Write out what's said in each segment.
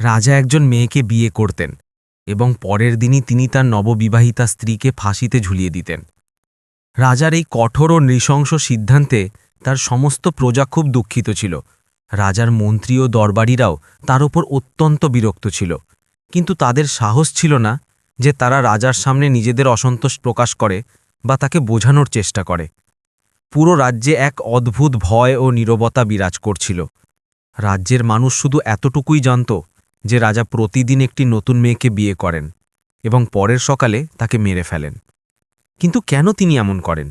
রাজা একজন মেয়েকে বিয়ে করতেন এবং পরের দিনই তিনি তার নববিবাহিতা স্ত্রীকে ফাঁসিতে ঝুলিয়ে দিতেন। রাজার এই কঠোর ও নৃশংস সিদ্ধান্তে তার সমস্ত প্রজা খুব দুঃখিত ছিল। রাজার মন্ত্রী ও দরবারিরাও তার ওপর অত্যন্ত বিরক্ত ছিল। কিন্তু তাদের সাহস ছিল না যে তারা রাজার সামনে নিজেদের অসন্তোষ প্রকাশ করে বা তাকে বোঝানোর চেষ্টা করে। পুরো রাজ্যে এক অদ্ভুত ভয় ও নীরবতা বিরাজ করছিল। রাজ্যের মানুষ শুধু এতটুকুই জানত যে রাজা প্রতিদিন একটি নতুন মেয়েকে বিয়ে করেন এবং পরের সকালে তাকে মেরে ফেলেন। কিন্তু কেন তিনি এমন করেন?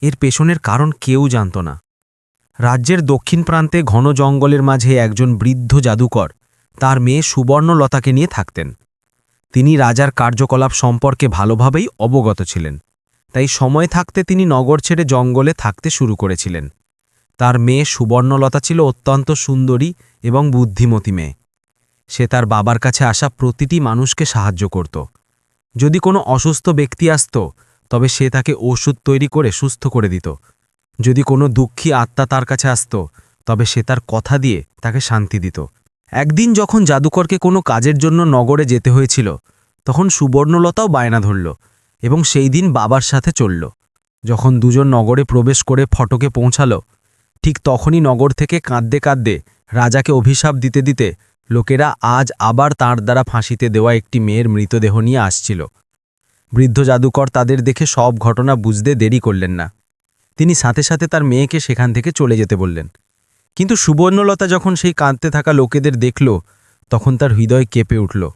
এর পেছনের কারণ কেউ জানত না। রাজ্যের দক্ষিণ প্রান্তে ঘন জঙ্গলের মাঝে একজন বৃদ্ধ জাদুকর তার মেয়ে সুবর্ণলতাকে নিয়ে থাকতেন। তিনি রাজার কার্যকলাপ সম্পর্কে ভালোভাবেই অবগত ছিলেন। তাই সময় থাকতে তিনি নগর ছেড়ে জঙ্গলে থাকতে শুরু করেছিলেন। তার মেয়ে সুবর্ণলতা ছিল অত্যন্ত সুন্দরী এবং বুদ্ধিমতী মেয়ে। সে তার বাবার কাছে আসা প্রতিটি মানুষকে সাহায্য করত। যদি কোনো অসুস্থ ব্যক্তি আসত, তবে সে তাকে ওষুধ তৈরি করে সুস্থ করে দিত। যদি কোনো দুঃখী আত্মা তার কাছে আসত, তবে সে তার কথা দিয়ে তাকে শান্তি দিত। একদিন যখন জাদুকরকে কোনো কাজের জন্য নগরে যেতে হয়েছিল, তখন সুবর্ণলতাও বায়না ধরল এবং সেই দিন বাবার সাথে চলল। যখন দুজন নগরে প্রবেশ করে ফটকে পৌঁছালো, ঠিক তখনই নগর থেকে কাঁদতে কাঁদতে রাজাকে অভিশাপ দিতে দিতে লোকেরা আজ আবার তাঁর দ্বারা ফাঁসিতে দেওয়া একটি মেয়ের মৃতদেহ নিয়ে আসছিল। বৃদ্ধ জাদুকর তাদের দেখে সব ঘটনা বুঝতে দেরি করলেন না। তিনি সাথে সাথে তার মেয়েকে সেখান থেকে চলে যেতে বললেন। কিন্তু সুবর্ণলতা যখন সেই কাঁদতে থাকা লোকেদের দেখল, তখন তার হৃদয় কেঁপে উঠল।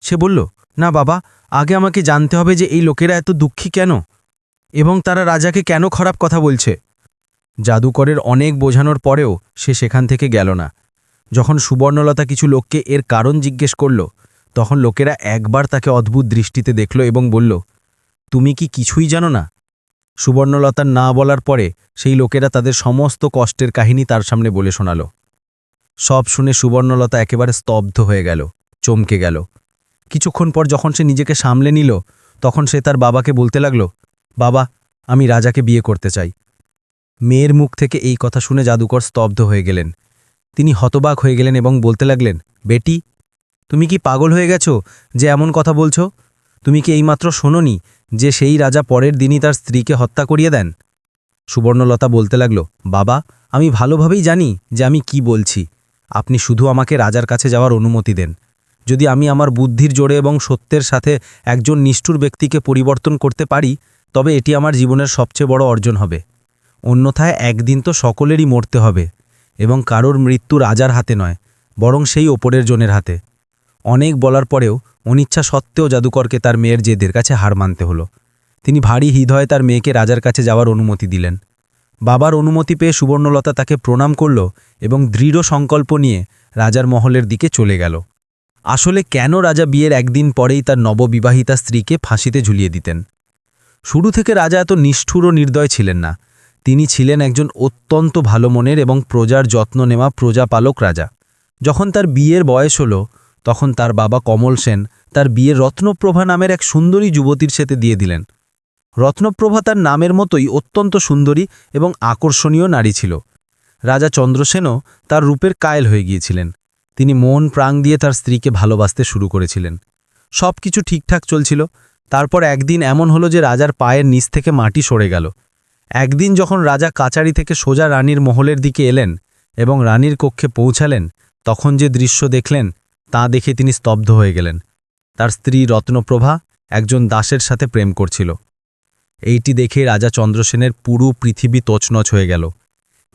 সে বলল, না বাবা, আগে আমাকে জানতে হবে যে এই লোকেরা এত দুঃখী কেন? এবং তারা রাজাকে কেন খারাপ কথা বলছে? জাদুকরের অনেক বোঝানোর পরেও সে সেখান থেকে গেল না। যখন সুবর্ণলতা কিছু লোককে এর কারণ জিজ্ঞেস করল, তখন লোকেরা একবার তাকে অদ্ভুত দৃষ্টিতে দেখল এবং বলল, তুমি কি কিছুই জানো না? সুবর্ণলতার না বলার পরে সেই লোকেরা তাদের সমস্ত কষ্টের কাহিনী তার সামনে বলে শোনাল। সব শুনে সুবর্ণলতা একেবারে স্তব্ধ হয়ে গেল, চমকে গেল। কিছুক্ষণ পর যখন সে নিজেকে সামলে নিল, তখন সে তার বাবাকে বলতে লাগল, বাবা, আমি রাজাকে বিয়ে করতে চাই। মেয়ের মুখ থেকে এই কথা শুনে জাদুকর স্তব্ধ হয়ে গেলেন। তিনি হতবাক হয়ে গেলেন এবং বলতে লাগলেন, বেটি, তুমি কি পাগল হয়ে গেছো যে এমন কথা বলছো? তুমি কি এইমাত্র শোনোনি যে সেই রাজা পরের দিনই তার স্ত্রীকে হত্যা করিয়ে দেন? সুবর্ণলতা বলতে লাগল, বাবা, আমি ভালোভাবেই জানি যে আমি কি বলছি। আপনি শুধু আমাকে রাজার কাছে যাওয়ার অনুমতি দেন। যদি আমি আমার বুদ্ধির জোরে এবং সত্যের সাথে একজন নিষ্ঠুর ব্যক্তিকে পরিবর্তন করতে পারি, তবে এটি আমার জীবনের সবচেয়ে বড় অর্জন হবে। অন্যথায় একদিন তো সকলেরই মরতে হবে। এবং কারোর মৃত্যু রাজার হাতে নয়, বরং সেই ওপরের জনের হাতে। অনেক বলার পরেও অনিচ্ছা সত্ত্বেও জাদুকরকে তার মেয়ের জেদের কাছে হার মানতে হলো। তিনি ভারী হৃদয়ে তার মেয়েকে রাজার কাছে যাওয়ার অনুমতি দিলেন। বাবার অনুমতি পেয়ে সুবর্ণলতা তাকে প্রণাম করল এবং দৃঢ় সংকল্প নিয়ে রাজার মহলের দিকে চলে গেল। আসলে কেন রাজা বিয়ের একদিন পরেই তার নববিবাহিতা স্ত্রীকে ফাঁসিতে ঝুলিয়ে দিতেন? শুরু থেকে রাজা এত নিষ্ঠুর ও নির্দয় ছিলেন না। তিনি ছিলেন একজন অত্যন্ত ভালো মনের এবং প্রজার যত্ন নেওয়া প্রজাপালক রাজা। যখন তার বিয়ের বয়স হল, তখন তার বাবা কমল সেন তার বিয়ের রত্নপ্রভা নামের এক সুন্দরী যুবতীর সাথে দিয়ে দিলেন। রত্নপ্রভা তার নামের মতোই অত্যন্ত সুন্দরী এবং আকর্ষণীয় নারী ছিল। রাজা চন্দ্রসেনও তার রূপের কায়েল হয়ে গিয়েছিলেন। তিনি মন প্রাণ দিয়ে তার স্ত্রীকে ভালোবাসতে শুরু করেছিলেন। সব কিছু ঠিকঠাক চলছিল। তারপর একদিন এমন হলো যে রাজার পায়ের নিচ থেকে মাটি সরে গেল। একদিন যখন রাজা কাচারি থেকে সোজা রানীর মহলের দিকে এলেন এবং রানীর কক্ষে পৌঁছালেন, তখন যে দৃশ্য দেখলেন, তা দেখে তিনি স্তব্ধ হয়ে গেলেন। তার স্ত্রী রত্নপ্রভা একজন দাসের সাথে প্রেম করছিল। এইটি দেখে রাজা চন্দ্রসেনের পুরো পৃথিবী তছনছ হয়ে গেল।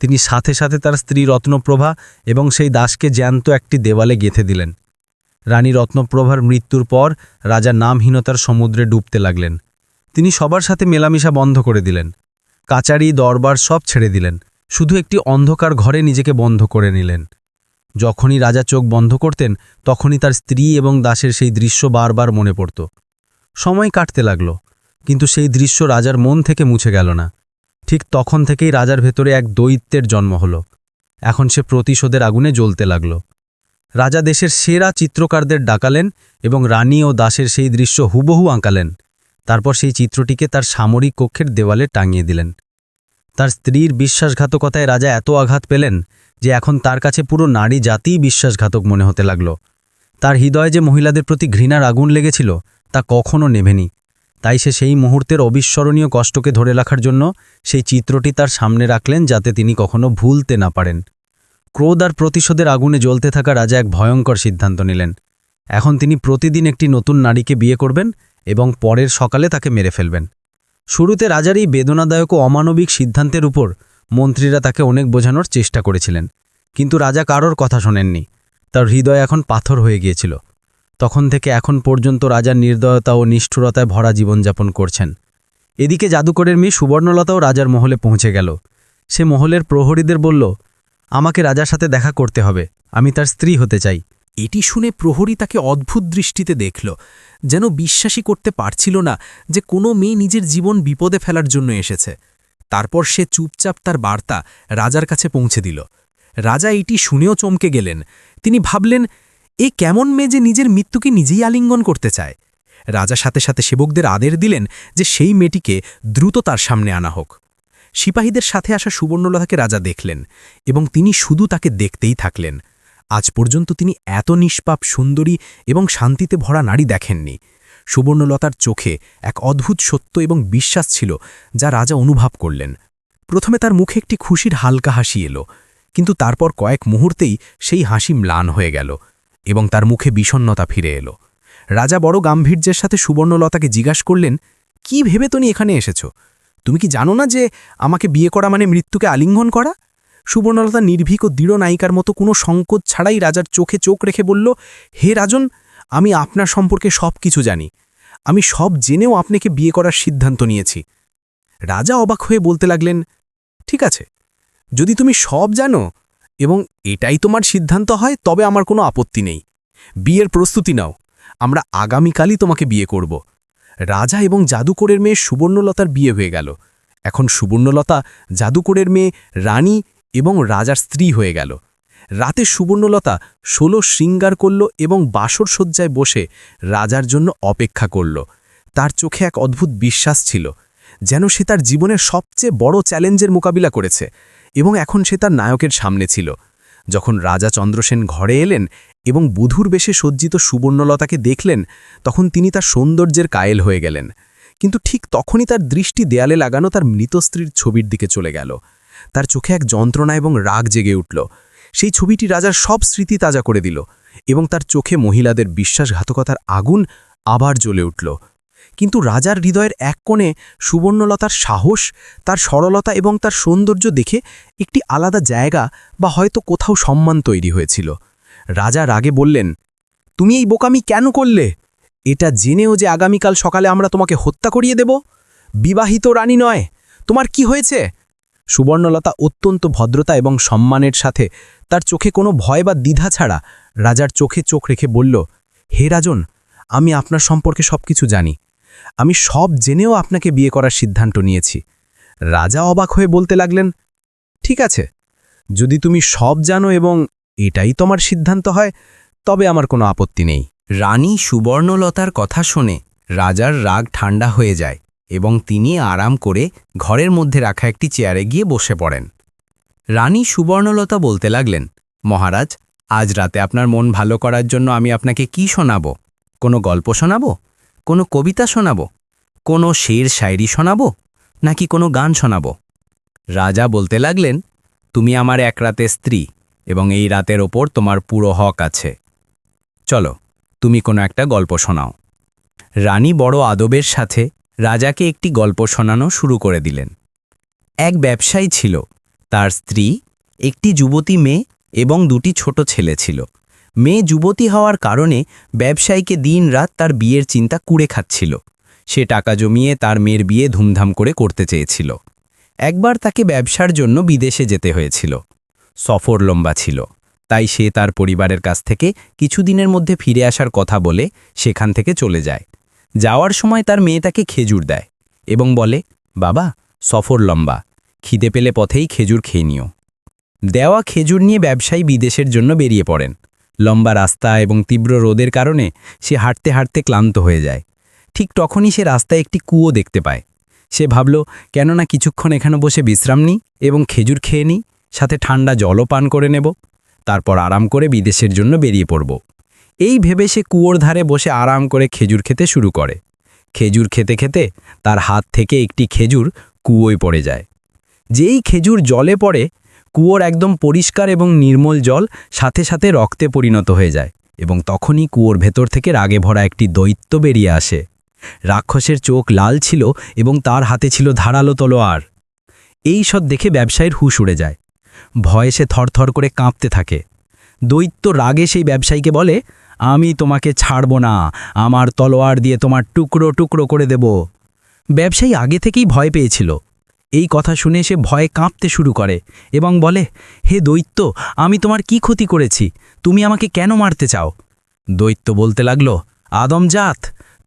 তিনি সাথে সাথে তার স্ত্রী রত্নপ্রভা এবং সেই দাসকে জ্যান্ত একটি দেওয়ালে গেঁথে দিলেন। রানী রত্নপ্রভার মৃত্যুর পর রাজা নামহীনতার সমুদ্রে ডুবতে লাগলেন। তিনি সবার সাথে মেলামেশা বন্ধ করে দিলেন। কাচারি, দরবার সব ছেড়ে দিলেন। শুধু একটি অন্ধকার ঘরে নিজেকে বন্ধ করে নিলেন। যখনই রাজা চোখ বন্ধ করতেন, তখনই তার স্ত্রী এবং দাসের সেই দৃশ্য বারবার মনে পড়ত। সময় কাটতে লাগল, কিন্তু সেই দৃশ্য রাজার মন থেকে মুছে গেল না। ঠিক তখন থেকেই রাজার ভেতরে এক দৈত্যের জন্ম হল। এখন সে প্রতিশোধের আগুনে জ্বলতে লাগল। রাজা দেশের সেরা চিত্রকারদের ডাকালেন এবং রানী ও দাসের সেই দৃশ্য হুবহু আঁকালেন। তারপর সেই চিত্রটিকে তার সামরিক কক্ষের দেওয়ালে টাঙিয়ে দিলেন। তার স্ত্রীর বিশ্বাসঘাতকতায় রাজা এত আঘাত পেলেন যে এখন তার কাছে পুরো নারী জাতিই বিশ্বাসঘাতক মনে হতে লাগল। তার হৃদয়ে যে মহিলাদের প্রতি ঘৃণার আগুন লেগেছিল, তা কখনও নেভেনি। তাই সে সেই মুহূর্তের অবিস্মরণীয় কষ্টকে ধরে রাখার জন্য সেই চিত্রটি তার সামনে রাখলেন যাতে তিনি কখনো ভুলতে না পারেন। ক্রোধ আর প্রতিশোধের আগুনে জ্বলতে থাকা রাজা এক ভয়ঙ্কর সিদ্ধান্ত নিলেন। এখন তিনি প্রতিদিন একটি নতুন নারীকে বিয়ে করবেন এবং পরের সকালে তাকে মেরে ফেলবেন। শুরুতে রাজার এই বেদনাদায়ক ও অমানবিক সিদ্ধান্তের উপর মন্ত্রীরা তাকে অনেক বোঝানোর চেষ্টা করেছিলেন, কিন্তু রাজা কারোর কথা শোনেননি। তার হৃদয় এখন পাথর হয়ে গিয়েছিল। তখন থেকে এখন পর্যন্ত রাজার নির্দয়তা ও নিষ্ঠুরতায় ভরা জীবনযাপন করছেন। এদিকে জাদুকরের মেয়ে সুবর্ণলতাও রাজার মহলে পৌঁছে গেল। সে মহলের প্রহরীদের বলল, আমাকে রাজার সাথে দেখা করতে হবে। আমি তার স্ত্রী হতে চাই। এটি শুনে প্রহরী তাকে অদ্ভুত দৃষ্টিতে দেখল। যেন বিশ্বাসই করতে পারছিল না যে কোনো মেয়ে নিজের জীবন বিপদে ফেলার জন্য এসেছে। তারপর সে চুপচাপ তার বার্তা রাজার কাছে পৌঁছে দিল। রাজা এটি শুনেও চমকে গেলেন। তিনি ভাবলেন, এ কেমন মেয়ে যে নিজের মৃত্যুকে নিজেই আলিঙ্গন করতে চায়? রাজা সাথে সাথে সেবকদের আদের দিলেন যে সেই মেয়েটিকে দ্রুত তার সামনে আনা হোক। সিপাহীদের সাথে আসা সুবর্ণলতাকে রাজা দেখলেন এবং তিনি শুধু তাকে দেখতেই থাকলেন। আজ পর্যন্ত তিনি এত নিষ্পাপ, সুন্দরী এবং শান্তিতে ভরা নারী দেখেননি। সুবর্ণলতার চোখে এক অদ্ভুত সত্য এবং বিশ্বাস ছিল যা রাজা অনুভব করলেন। প্রথমে তার মুখে একটি খুশির হালকা হাসি এলো, কিন্তু তারপর কয়েক মুহূর্তেই সেই হাসি ম্লান হয়ে গেল এবং তার মুখে বিষণ্নতা ফিরে এলো। রাজা বড় গাম্ভীর্যের সাথে সুবর্ণলতাকে জিজ্ঞাস করলেন, কি ভেবে তুমি এখানে এসেছ? তুমি কি জানো না যে আমাকে বিয়ে করা মানে মৃত্যুকে আলিঙ্গন করা? সুবর্ণলতা নির্ভীক ও দৃঢ় নায়িকার মতো কোনো সংকোচ ছাড়াই রাজার চোখে চোখ রেখে বলল, হে রাজন, আমি আপনার সম্পর্কে সব কিছু জানি। আমি সব জেনেও আপনাকে বিয়ে করার সিদ্ধান্ত নিয়েছি রাজা অবাক হয়ে বলতে লাগলেন, ঠিক আছে, যদি তুমি সব জানো এবং এটাই তোমার সিদ্ধান্ত হয়, তবে আমার কোনো আপত্তি নেই। বিয়ের প্রস্তুতি নাও, আমরা আগামীকালই তোমাকে বিয়ে করব রাজা এবং জাদুকরের মেয়ে সুবর্ণলতার বিয়ে হয়ে গেল। এখন সুবর্ণলতা জাদুকরের মেয়ে রানী এবং রাজার স্ত্রী হয়ে গেল। রাতে সুবর্ণলতা ষোলো শৃঙ্গার করল এবং বাসর সজ্জায় বসে রাজার জন্য অপেক্ষা করল। তার চোখে এক অদ্ভুত বিশ্বাস ছিল, যেন সে তার জীবনের সবচেয়ে বড় চ্যালেঞ্জের মোকাবিলা করেছে এবং এখন সে তার নায়কের সামনে ছিল। যখন রাজা চন্দ্রসেন ঘরে এলেন এবং বুধুর বেশে সজ্জিত সুবর্ণলতাকে দেখলেন, তখন তিনি তার সৌন্দর্যের কায়েল হয়ে গেলেন। কিন্তু ঠিক তখনই তার দৃষ্টি দেয়ালে লাগানো তার মৃত স্ত্রীর ছবির দিকে চলে গেল। তার চোখে এক যন্ত্রণা এবং রাগ জেগে উঠল। সেই ছবিটি রাজার সব স্মৃতি তাজা করে দিল এবং তার চোখে মহিলাদের বিশ্বাসঘাতকতার আগুন আবার জ্বলে উঠল। কিন্তু রাজার হৃদয়ের এক কোণে সুবর্ণলতার সাহস, তার সরলতা এবং তার সৌন্দর্য দেখে একটি আলাদা জায়গা বা হয়তো কোথাও সম্মান তৈরি হয়েছিল। রাজা রাগে বললেন, তুমি এই বোকামি কেন করলে? এটা জেনেও যে আগামীকাল সকালে আমরা তোমাকে হত্যা করিয়ে দেব? বিবাহিত রানী নয়। তোমার কি হয়েছে? সুবর্ণলতা অত্যন্ত ভদ্রতা এবং সম্মানের সাথে তার চোখে কোনো ভয় বা দ্বিধা ছাড়া রাজার চোখে চোখ রেখে বলল, হে রাজন, আমি আপনার সম্পর্কে সব কিছু জানি। আমি সব জেনেও আপনাকে বিয়ে করার সিদ্ধান্ত নিয়েছি। রাজা অবাক হয়ে বলতে লাগলেন, ঠিক আছে, যদি তুমি সব জানো এবং এটাই তোমার সিদ্ধান্ত হয়, তবে আমার কোনো আপত্তি নেই। রানী সুবর্ণলতার কথা শুনে রাজার রাগ ঠান্ডা হয়ে যায়। এবং তিনি আরাম করে ঘরের মধ্যে রাখা একটি চেয়ারে গিয়ে বসে পড়েন। রানী সুবর্ণলতা বলতে লাগলেন, মহারাজ, আজ রাতে আপনার মন ভালো করার জন্য আমি আপনাকে কি শোনাব? কোনো গল্প শোনাব? কোনো কবিতা শোনাব? কোনো শের শায়রি শোনাব? নাকি কোনো গান শোনাব? রাজা বলতে লাগলেন, তুমি আমার এক রাতে স্ত্রী এবং এই রাতের ওপর তোমার পুরো হক আছে। চলো, তুমি কোনো একটা গল্প শোনাও। রানী বড় আদবের সাথে রাজাকে একটি গল্প শোনানো শুরু করে দিলেন। এক ব্যবসায়ী ছিল। তার স্ত্রী, একটি যুবতী মেয়ে এবং দুটি ছোট ছেলে ছিল। মেয়ে যুবতী হওয়ার কারণে ব্যবসায়ীকে দিনরাত তার বিয়ের চিন্তা কুড়ে খাচ্ছিল। সে টাকা জমিয়ে তার মেয়ের বিয়ে ধুমধাম করে করতে চেয়েছিল। একবার তাকে ব্যবসার জন্য বিদেশে যেতে হয়েছিল। সফর লম্বা ছিল। তাই সে তার পরিবারের কাছ থেকে কিছুদিনের মধ্যে ফিরে আসার কথা বলে সেখান থেকে চলে যায়। যাওয়ার সময় তার মেয়ে তাকে খেজুর দেয় এবং বলে, বাবা, সফর লম্বা, খিদে পেলে পথেই খেজুর খেয়ে নিও। দেওয়া খেজুর নিয়ে ব্যবসায়ী বিদেশের জন্য বেরিয়ে পড়েন। লম্বা রাস্তা এবং তীব্র রোদের কারণে সে হাঁটতে হাঁটতে ক্লান্ত হয়ে যায়। ঠিক তখনই সে রাস্তায় একটি কুয়ো দেখতে পায়। সে ভাবল, কেননা কিছুক্ষণ এখানে বসে বিশ্রাম নিই এবং খেজুর খেয়ে নিই, সাথে ঠান্ডা জলও পান করে নেব, তারপর আরাম করে বিদেশের জন্য বেরিয়ে পড়ব। এই ভেবে সে কুয়োর ধারে বসে আরাম করে খেজুর খেতে শুরু করে। খেজুর খেতে খেতে তার হাত থেকে একটি খেজুর কুয়োয় পড়ে যায়। যেই খেজুর জলে পড়ে, কুয়োর একদম পরিষ্কার এবং নির্মল জল সাথে সাথে রক্তে পরিণত হয়ে যায় এবং তখনই কুয়োর ভেতর থেকে রাগে ভরা একটি দৈত্য বেরিয়ে আসে। রাক্ষসের চোখ লাল ছিল এবং তার হাতে ছিল ধারালো তলোয়ার। এই সব দেখে ব্যবসায়ীর হুশ উড়ে যায়। ভয়ে সে থরথর করে কাঁপতে থাকে। দৈত্য রাগে সেই ব্যবসায়ীকে বলে আমি তোমাকে ছাড়ব না। আমার তলোয়ার দিয়ে তোমার টুকরো টুকরো করে দেব। ব্যবসায়ী আগে থেকেই ভয় পেয়েছিল। এই কথা শুনে সে ভয়ে কাঁপতে শুরু করে এবং বলে, হে দৈত্য, আমি তোমার কি ক্ষতি করেছি? তুমি আমাকে কেন মারতে চাও? দৈত্য বলতে লাগল আদমজাত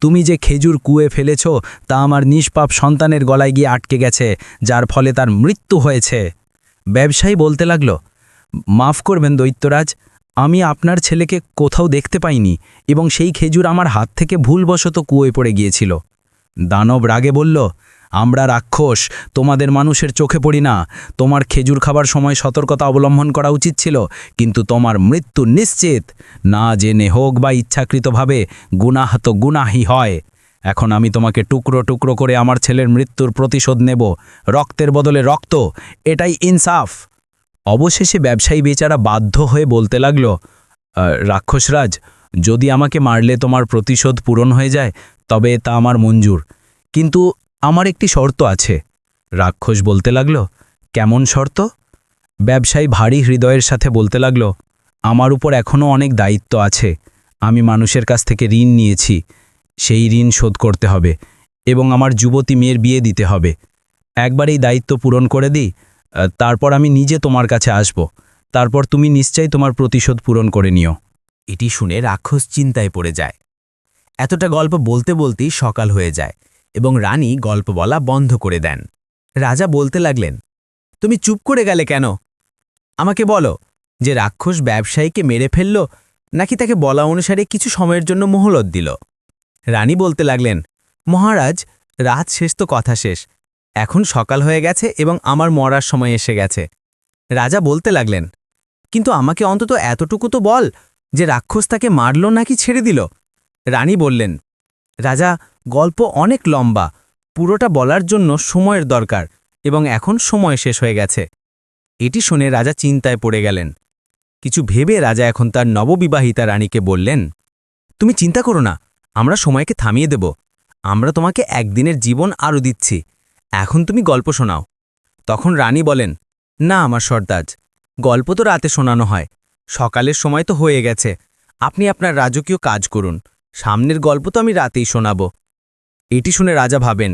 তুমি যে খেজুর কুয়ে ফেলেছ, তা আমার নিষ্পাপ সন্তানের গলায় গিয়ে আটকে গেছে, যার ফলে তার মৃত্যু হয়েছে। ব্যবসায়ী বলতে লাগল, মাফ করবেন দৈত্যরাজ আমি আপনার ছেলেকে কোথাও দেখতে পাইনি এবং সেই খেজুর আমার হাত থেকে ভুলবশত কুয়োয় পড়ে গিয়েছিল। দানব রাগে বলল, আমরা রাক্ষস, তোমাদের মানুষের চোখে পড়ি না। তোমার খেজুর খাবার সময় সতর্কতা অবলম্বন করা উচিত ছিল, কিন্তু তোমার মৃত্যু নিশ্চিত। না জেনে হোক বা ইচ্ছাকৃতভাবে, গুনাহ তো গুনাহি হয়। এখন আমি তোমাকে টুকরো টুকরো করে আমার ছেলের মৃত্যুর প্রতিশোধ নেব। রক্তের বদলে রক্ত, এটাই ইনসাফ। অবশেষে ব্যবসায়ী বেচারা বাধ্য হয়ে বলতে লাগল রাক্ষসরাজ, যদি আমাকে মারলে তোমার প্রতিশোধ পূরণ হয়ে যায়, তবে তা আমার মঞ্জুর। কিন্তু আমার একটি শর্ত আছে। রাক্ষস বলতে লাগল, কেমন শর্ত? ব্যবসায়ী ভারী হৃদয়ের সাথে বলতে লাগল, আমার উপর এখনও অনেক দায়িত্ব আছে। আমি মানুষের কাছ থেকে ঋণ নিয়েছি। সেই ঋণ শোধ করতে হবে এবং আমার যুবতী মেয়ের বিয়ে দিতে হবে। একবার এই দায়িত্ব পূরণ করে দিই তারপর আমি নিজে তোমার কাছে আসব। তারপর তুমি নিশ্চয়ই তোমার প্রতিশোধ পূরণ করে নিও। এটি শুনে রাক্ষস চিন্তায় পড়ে যায়। এতটা গল্প বলতে বলতেই সকাল হয়ে যায় এবং রানী গল্প বলা বন্ধ করে দেন। রাজা বলতে লাগলেন, তুমি চুপ করে গেলে কেন? আমাকে বলো, যে রাক্ষস ব্যবসায়ীকে মেরে ফেলল নাকি তাকে বলা অনুসারে কিছু সময়ের জন্য মোহলত দিল? রানী বলতে লাগলেন, মহারাজ, রাত শেষ তো কথা শেষ। এখন সকাল হয়ে গেছে এবং আমার মরার সময় এসে গেছে। রাজা বলতে লাগলেন, কিন্তু আমাকে অন্তত এতটুকু তো বল যে রাক্ষস তাকে মারল নাকি ছেড়ে দিল? রানী বললেন, রাজা, গল্প অনেক লম্বা, পুরোটা বলার জন্য সময়ের দরকার এবং এখন সময় শেষ হয়ে গেছে। এটি শুনে রাজা চিন্তায় পড়ে গেলেন। কিছু ভেবে রাজা এখন তার নববিবাহিতা রানীকে বললেন, তুমি চিন্তা করো না, আমরা সময়কে থামিয়ে দেব। আমরা তোমাকে একদিনের জীবন আরও দিচ্ছি। এখন তুমি গল্প শোনাও। তখন রানী বলেন, না, আমার সর্দাজ, গল্প তো রাতে শোনানো হয়। সকালের সময় তো হয়ে গেছে। আপনি আপনার রাজকীয় কাজ করুন। সামনের গল্প তো আমি রাতেই শোনাব। এটি শুনে রাজা ভাবেন,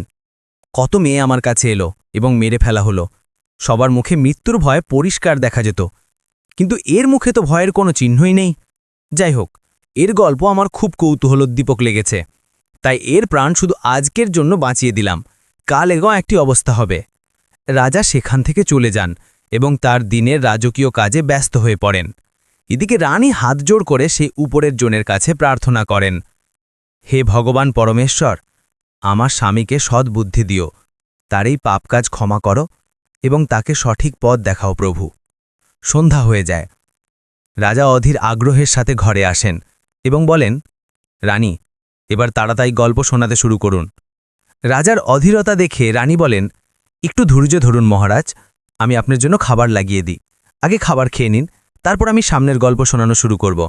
কত মেয়ে আমার কাছে এলো এবং মেরে ফেলা হলো। সবার মুখে মৃত্যুর ভয় পরিষ্কার দেখা যেত। কিন্তু এর মুখে তো ভয়ের কোনো চিহ্নই নেই। যাই হোক, এর গল্প আমার খুব কৌতূহলোদ্দীপক লেগেছে। তাই এর প্রাণ শুধু আজকের জন্য বাঁচিয়ে দিলাম। কাল এগো একটি অবস্থা হবে। রাজা সেখান থেকে চলে যান এবং তার দিনের রাজকীয় কাজে ব্যস্ত হয়ে পড়েন। এদিকে রানী হাত জোড় করে সেই উপরের জনের কাছে প্রার্থনা করেন, হে ভগবান পরমেশ্বর, আমার স্বামীকে সদ্বুদ্ধি দিও, তার এই পাপ কাজ ক্ষমা করো এবং তাকে সঠিক পথ দেখাও প্রভু। সন্ধ্যা হয়ে যায়। রাজা অধীর আগ্রহের সাথে ঘরে আসেন এবং বলেন, রানী, এবার তাড়াতাড়ি গল্প শোনাতে শুরু করুন। রাজার অধীরতা দেখে রানী বলেন, একটু ধৈর্য ধরুন মহারাজ, আমি আপনার জন্য খাবার লাগিয়ে দিই। আগে খাবার খেয়ে নিন, তারপর আমি সামনের গল্প শোনানো শুরু করব।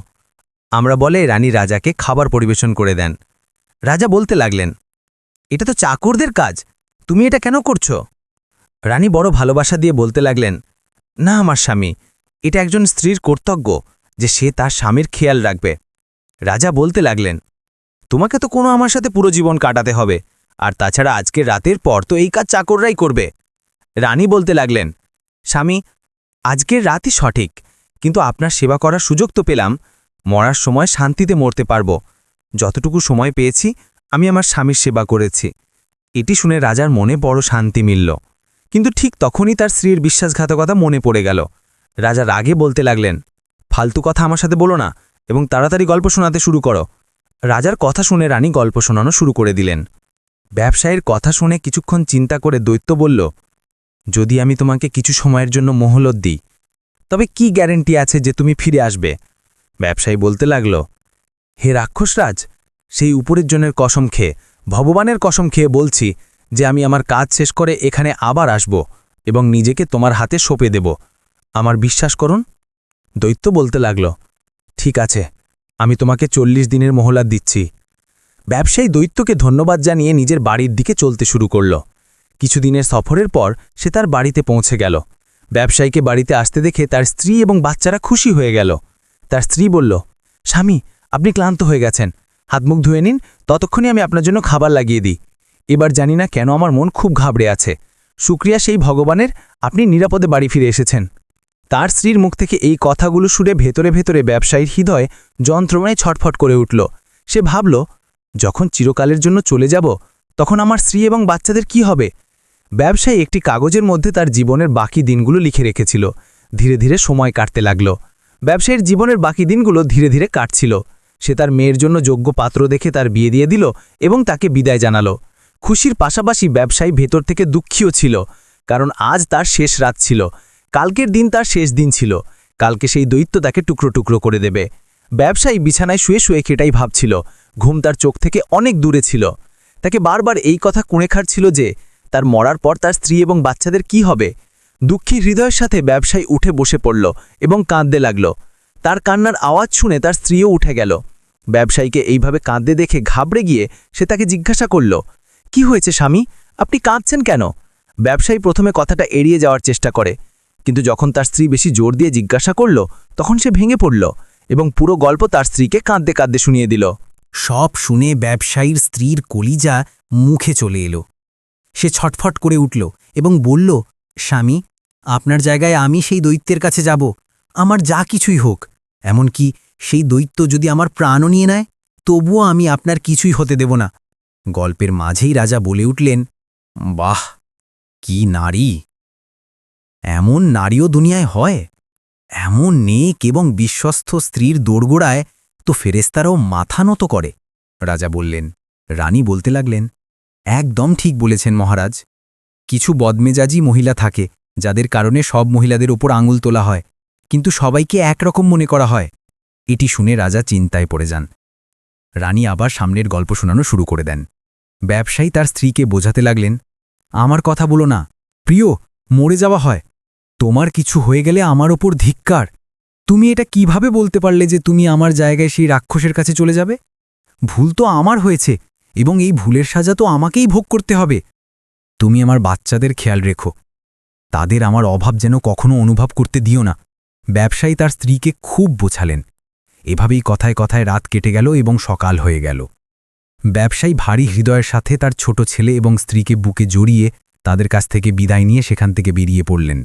আমরা বলে রানী রাজাকে খাবার পরিবেশন করে দেন। রাজা বলতে লাগলেন, এটা তো চাকরদের কাজ, তুমি এটা কেন করছ? রানী বড় ভালোবাসা দিয়ে বলতে লাগলেন, না আমার স্বামী, এটা একজন স্ত্রীর কর্তব্য যে সে তার স্বামীর খেয়াল রাখবে। রাজা বলতে লাগলেন, তোমাকে তো কোনো আমার সাথে পুরো জীবন কাটাতে হবে আর তাছাড়া আজকের রাতের পর তো এই কাজ চাকররাই করবে। রানী বলতে লাগলেন, স্বামী, আজকের রাতই সঠিক, কিন্তু আপনার সেবা করার সুযোগ তো পেলাম। মরার সময় শান্তিতে মরতে পারব। যতটুকু সময় পেয়েছি, আমি আমার স্বামীর সেবা করেছি এটি শুনে রাজার মনে বড় শান্তি মিলল। কিন্তু ঠিক তখনই তার স্ত্রীর বিশ্বাসঘাতকতা মনে পড়ে গেল। রাজা রাগে বলতে লাগলেন, ফালতু কথা আমার সাথে বলো না, এবং তাড়াতাড়ি গল্প শোনাতে শুরু করো রাজার কথা শুনে রানী গল্প শোনানো শুরু করে দিলেন। ব্যবসায়ীর কথা শুনে কিছুক্ষণ চিন্তা করে দৈত্য বলল, যদি আমি তোমাকে কিছু সময়ের জন্য মোহলত দিই, তবে কি গ্যারেন্টি আছে যে তুমি ফিরে আসবে? ব্যবসায়ী বলতে লাগল, হে রাক্ষসরাজ সেই উপরের জনের কসম খেয়ে, ভগবানের কসম খেয়ে বলছি যে আমি আমার কাজ শেষ করে এখানে আবার আসব এবং নিজেকে তোমার হাতে সঁপে দেব। আমার বিশ্বাস করুন? দৈত্য বলতে লাগল, ঠিক আছে, আমি তোমাকে চল্লিশ দিনের মহলাত দিচ্ছি। ব্যবসায়ী দৈত্যকে ধন্যবাদ জানিয়ে নিজের বাড়ির দিকে চলতে শুরু করল। কিছুদিনের সফরের পর সে তার বাড়িতে পৌঁছে গেল। ব্যবসায়ীকে বাড়িতে আসতে দেখে তার স্ত্রী এবং বাচ্চারা খুশি হয়ে গেল। তার স্ত্রী বলল, স্বামী, আপনি ক্লান্ত হয়ে গেছেন। হাত মুখ ধুয়ে নিন ততক্ষণই আমি আপনার জন্য খাবার লাগিয়ে দিই। এবার জানি না কেন আমার মন খুব ঘাবড়ে আছে। শুক্রিয়া সেই ভগবানের, আপনি নিরাপদে বাড়ি ফিরে এসেছেন। তার স্ত্রীর মুখ থেকে এই কথাগুলো শুনে ভেতরে ভেতরে ব্যবসায়ীর হৃদয় যন্ত্রণায় ছটফট করে উঠল। সে ভাবল যখন চিরকালের জন্য চলে যাব, তখন আমার স্ত্রী এবং বাচ্চাদের কি হবে? ব্যবসায়ী একটি কাগজের মধ্যে তার জীবনের বাকি দিনগুলো লিখে রেখেছিল। ধীরে ধীরে সময় কাটতে লাগল। ব্যবসায়ীর জীবনের বাকি দিনগুলো ধীরে ধীরে কাটছিল। সে তার মেয়ের জন্য যোগ্য পাত্র দেখে তার বিয়ে দিয়ে দিল এবং তাকে বিদায় জানালো। খুশির পাশাপাশি ব্যবসায়ী ভেতর থেকে দুঃখীও ছিল, কারণ আজ তার শেষ রাত ছিল। কালকের দিন তার শেষ দিন ছিল। কালকে সেই দৈত্য তাকে টুকরো টুকরো করে দেবে। ব্যবসায়ী বিছানায় শুয়ে শুয়ে কেটাই ভাবছিল ঘুম তার চোখ থেকে অনেক দূরে ছিল। তাকে বারবার এই কথা কুঁড়ে খাচ্ছিল যে, তার মরার পর তার স্ত্রী এবং বাচ্চাদের কি হবে? দুঃখী হৃদয়ের সাথে ব্যবসায়ী উঠে বসে পড়ল এবং কাঁদতে লাগল। তার কান্নার আওয়াজ শুনে তার স্ত্রীও উঠে গেল। ব্যবসায়ীকে এইভাবে কাঁদতে দেখে ঘাবড়ে গিয়ে সে তাকে জিজ্ঞাসা করল, কি হয়েছে স্বামী? আপনি কাঁদছেন কেন? ব্যবসায়ী প্রথমে কথাটা এড়িয়ে যাওয়ার চেষ্টা করে, কিন্তু যখন তার স্ত্রী বেশি জোর দিয়ে জিজ্ঞাসা করল, তখন সে ভেঙে পড়ল এবং পুরো গল্প তার স্ত্রীকে কাঁদতে কাঁদতে শুনিয়ে দিল। সব শুনে ব্যবসায়ীর স্ত্রীর কলিজা মুখে চলে এলো। সে ছটফট করে উঠল এবং বলল, স্বামী, আপনার জায়গায় আমি সেই দৈত্যের কাছে যাব। আমার যা কিছুই হোক। এমনকি সেই দৈত্য যদি আমার প্রাণও নিয়ে নেয়, তবুও আমি আপনার কিছুই হতে দেব না। গল্পের মাঝেই রাজা বলে উঠলেন, বাহ, কি নারী! এমন নারীও দুনিয়ায় হয়। এমন নেক এবং বিশ্বস্ত স্ত্রীর দোরগোড়ায় তো ফেরেস্তারাও মাথা নত করে। রাজা বললেন, রানী বলতে লাগলেন, একদম ঠিক বলেছেন মহারাজ। কিছু বদমেজাজি মহিলা থাকে, যাদের কারণে সব মহিলাদের ওপর আঙুল তোলা হয়, কিন্তু সবাইকে একরকম মনে করা হয়। এটি শুনে রাজা চিন্তায় পড়ে যান। রানী আবার সামনের গল্প শোনানো শুরু করে দেন। ব্যবসায়ী তার স্ত্রীকে বোঝাতে লাগলেন, আমার কথা বলো না, প্রিয়, মরে যাওয়া হয়। তোমার কিছু হয়ে গেলে আমার ওপর ধিক্কার তুমি এটা কীভাবে বলতে পারলে যে তুমি আমার জায়গায় সেই রাক্ষসের কাছে চলে যাবে? ভুল তো আমার হয়েছে, এবং এই ভুলের সাজা তো আমাকেই ভোগ করতে হবে। তুমি আমার বাচ্চাদের খেয়াল রেখো। তাদের আমার অভাব যেন কখনো অনুভব করতে দিও না। ব্যবসায়ী তার স্ত্রীকে খুব বোঝালেন। এভাবেই কথায় কথায় রাত কেটে গেল এবং সকাল হয়ে গেল। ব্যবসায়ী ভারী হৃদয়ের সাথে তার ছোট ছেলে এবং স্ত্রীকে বুকে জড়িয়ে তাদের কাছ থেকে বিদায় নিয়ে সেখান থেকে বেরিয়ে পড়লেন।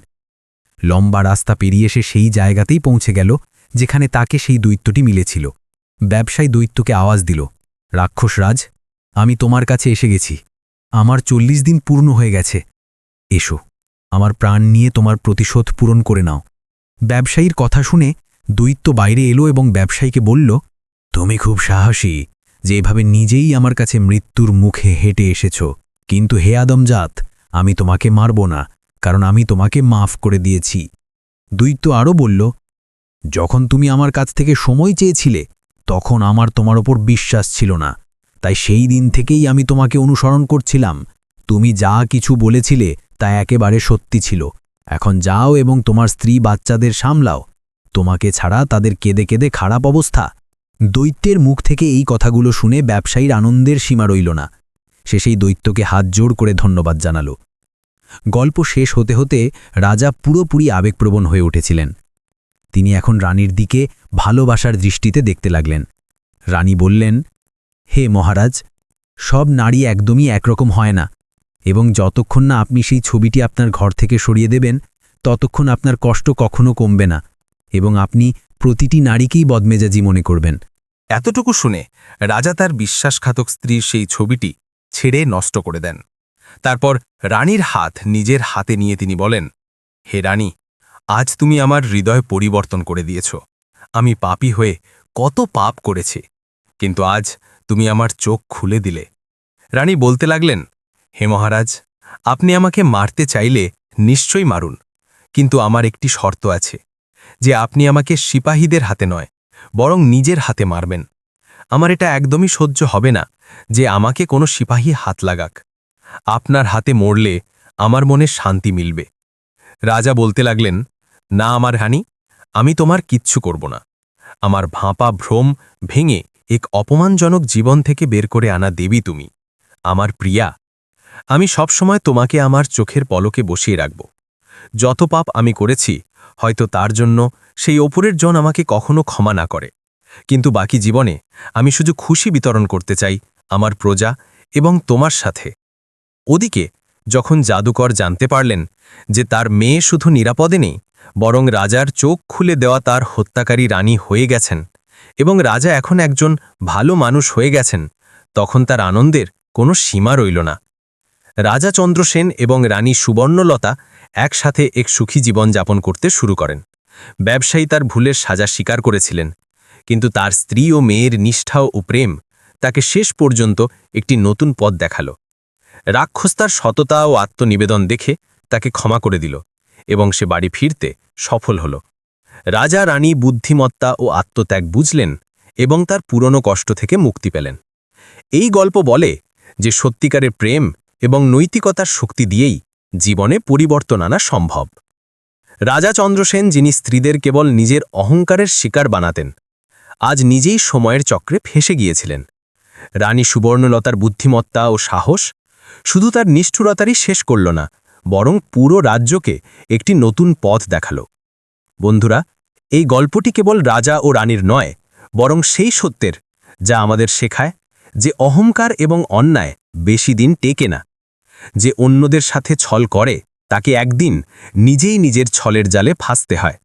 লম্বা রাস্তা পেরিয়ে সে সেই জায়গাতেই পৌঁছে গেল, যেখানে তাকে সেই দৈত্যটি মিলেছিল। ব্যবসায়ী দৈত্যকে আওয়াজ দিল রাক্ষসরাজ আমি তোমার কাছে এসে গেছি। আমার চল্লিশ দিন পূর্ণ হয়ে গেছে। এসো, আমার প্রাণ নিয়ে তোমার প্রতিশোধ পূরণ করে নাও। ব্যবসায়ীর কথা শুনে দৈত্য বাইরে এলো এবং ব্যবসায়ীকে বলল, তুমি খুব সাহসী যে এভাবে নিজেই আমার কাছে মৃত্যুর মুখে হেঁটে এসেছ। কিন্তু হে আদমজাত, আমি তোমাকে মারব না। কারণ আমি তোমাকে মাফ করে দিয়েছি। দৈত্য আরও বলল, যখন তুমি আমার কাছ থেকে সময় চেয়েছিলে, তখন আমার তোমার ওপর বিশ্বাস ছিল না। তাই সেই দিন থেকেই আমি তোমাকে অনুসরণ করছিলাম। তুমি যা কিছু বলেছিলে, তা একেবারে সত্যি ছিল। এখন যাও এবং তোমার স্ত্রী বাচ্চাদের সামলাও। তোমাকে ছাড়া তাদের কেঁদে কেঁদে খারাপ অবস্থা। দৈত্যের মুখ থেকে এই কথাগুলো শুনে ব্যবসায়ীর আনন্দের সীমা রইল না। সে সেই দৈত্যকে হাত জোড় করে ধন্যবাদ জানাল। গল্প শেষ হতে হতে রাজা পুরোপুরি আবেগপ্রবণ হয়ে উঠেছিলেন। তিনি এখন রানীর দিকে ভালোবাসার দৃষ্টিতে দেখতে লাগলেন। রানী বললেন, হে মহারাজ, সব নারী একদমই একরকম হয় না, এবং যতক্ষণ না আপনি সেই ছবিটি আপনার ঘর থেকে সরিয়ে দেবেন, ততক্ষণ আপনার কষ্ট কখনো কমবে না, এবং আপনি প্রতিটি নারীকেই বদমেজাজি মনে করবেন। এতটুকু শুনে রাজা তার বিশ্বাসঘাতক স্ত্রীর সেই ছবিটি ছেড়ে নষ্ট করে দেন। তারপর রানীর হাত নিজের হাতে নিয়ে তিনি বলেন, হে রানী, আজ তুমি আমার হৃদয় পরিবর্তন করে দিয়েছ। আমি পাপি হয়ে কত পাপ করেছি, কিন্তু আজ তুমি আমার চোখ খুলে দিলে। রানী বলতে লাগলেন, হে মহারাজ, আপনি আমাকে মারতে চাইলে নিশ্চয়ই মারুন, কিন্তু আমার একটি শর্ত আছে, যে আপনি আমাকে সিপাহীদের হাতে নয়, বরং নিজের হাতে মারবেন। আমার এটা একদমই সহ্য হবে না যে আমাকে কোনো সিপাহী হাত লাগাক। আপনার হাতে মরলে আমার মনে শান্তি মিলবে। রাজা বলতে লাগলেন, না আমার হানি আমি তোমার কিচ্ছু করব না। আমার ভাঁপা ভ্রম ভেঙে এক অপমানজনক জীবন থেকে বের করে আনা দেবী তুমি, আমার প্রিয়া। আমি সবসময় তোমাকে আমার চোখের পলকে বসিয়ে রাখব। যত পাপ আমি করেছি, হয়তো তার জন্য সেই ওপরের জন আমাকে কখনো ক্ষমা না করে। কিন্তু বাকি জীবনে আমি শুধু খুশি বিতরণ করতে চাই আমার প্রজা এবং তোমার সাথে। ওদিকে যখন জাদুকর জানতে পারলেন যে তার মেয়ে শুধু নিরাপদে নেই, বরং রাজার চোখ খুলে দেওয়া তার হত্যাকারী রানী হয়ে গেছেন এবং রাজা এখন একজন ভালো মানুষ হয়ে গেছেন, তখন তার আনন্দের কোনো সীমা রইল না। রাজা চন্দ্রসেন এবং রানী সুবর্ণলতা একসাথে এক সুখী জীবন যাপন করতে শুরু করেন। ব্যবসায়ী তার ভুলের সাজা স্বীকার করেছিলেন, কিন্তু তার স্ত্রী ও মেয়ের নিষ্ঠা ও প্রেম তাকে শেষ পর্যন্ত একটি নতুন পথ দেখাল। রাক্ষস তার সততা ও আত্মনিবেদন দেখে তাকে ক্ষমা করে দিল এবং সে বাড়ি ফিরতে সফল হল। রাজা, রানী বুদ্ধিমত্তা ও আত্মত্যাগ বুঝলেন এবং তার পুরনো কষ্ট থেকে মুক্তি পেলেন। এই গল্প বলে যে সত্যিকারের প্রেম এবং নৈতিকতার শক্তি দিয়েই জীবনে পরিবর্তন আনা সম্ভব। রাজা চন্দ্রসেন, যিনি স্ত্রীদের কেবল নিজের অহংকারের শিকার বানাতেন, আজ নিজেই সময়ের চক্রে ফেসে গিয়েছিলেন। রানী সুবর্ণলতার বুদ্ধিমত্তা ও সাহস শুধু তার নিষ্ঠুরতারই শেষ করল না, বরং পুরো রাজ্যকে একটি নতুন পথ দেখাল। বন্ধুরা, এই গল্পটি কেবল রাজা ও রানীর নয়, বরং সেই সত্যের, যা আমাদের শেখায় যে অহংকার এবং অন্যায় বেশি দিন টেকে না, যে অন্যদের সাথে ছল করে, তাকে একদিন নিজেই নিজের ছলের জালে ফাঁসতে হয়।